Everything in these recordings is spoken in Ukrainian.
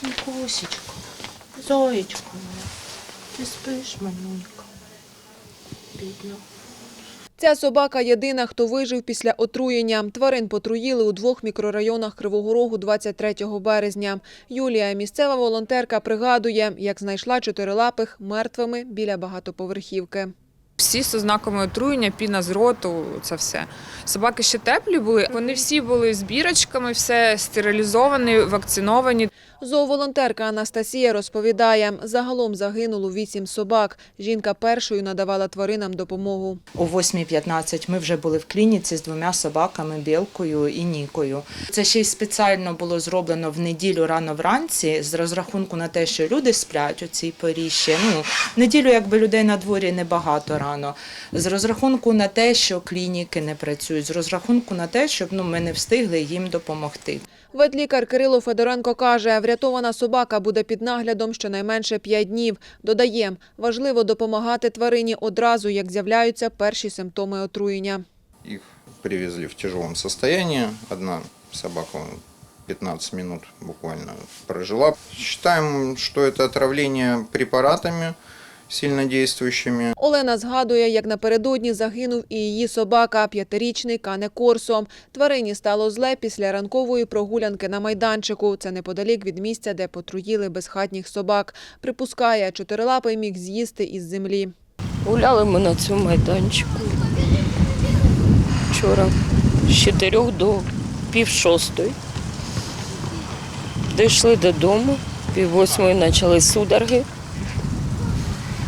Косечка, зоєчка моя, ти спиш, манюнька? Бідна. Ця собака єдина, хто вижив після отруєння. Тварин потруїли у двох мікрорайонах Кривого Рогу 23 березня. Юлія, місцева волонтерка, пригадує, як знайшла чотирилапих мертвими біля багатоповерхівки. Всі з ознаками отруєння, піна з роту, це все. Собаки ще теплі були. Вони всі були з бірочками, все стерилізовані, вакциновані. Зооволонтерка Анастасія розповідає, загалом загинуло вісім собак. Жінка першою надавала тваринам допомогу. О 8.15 ми вже були в клініці з двома собаками Білкою і Нікою. Це ще й спеціально було зроблено в неділю рано вранці з розрахунку на те, що люди сплять у цій порі. Ну, неділю якби людей на дворі небагато рано. З розрахунку на те, що клініки не працюють, з розрахунку на те, щоб ну, ми не встигли їм допомогти. Ветлікар Кирило Федоренко каже, врятована собака буде під наглядом щонайменше 5 днів. Додає, важливо допомагати тварині одразу, як з'являються перші симптоми отруєння. Их привезли в тяжелом состоянии. Одна собака 15 минут буквально прожила. Считаем, что это отравление препаратами сильнодействующими. Олена згадує, як напередодні загинув і її собака, п'ятирічний Кане Корсо. Тварині стало зле після ранкової прогулянки на майданчику. Це неподалік від місця, де потруїли безхатніх собак. Припускає, чотирилапий міг з'їсти із землі. Гуляли ми на цьому майданчику. Вчора з 4 до пів шостої. Дійшли додому, пів восьмої почали судороги,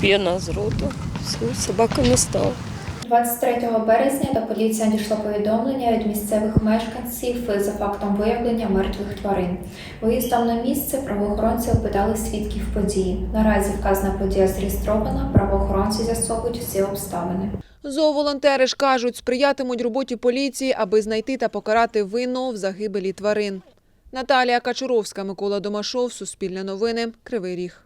п'яна з роту. Все, собака не стала. 23 березня до поліції надійшло повідомлення від місцевих мешканців за фактом виявлення мертвих тварин. Виїздом на місце правоохоронці опитали свідків події. Наразі вказана подія зареєстрована. Правоохоронці з'ясовують всі обставини. Зооволонтери ж кажуть, сприятимуть роботі поліції, аби знайти та покарати винного в загибелі тварин. Наталія Качуровська, Микола Домашов, Суспільне новини, Кривий Ріг.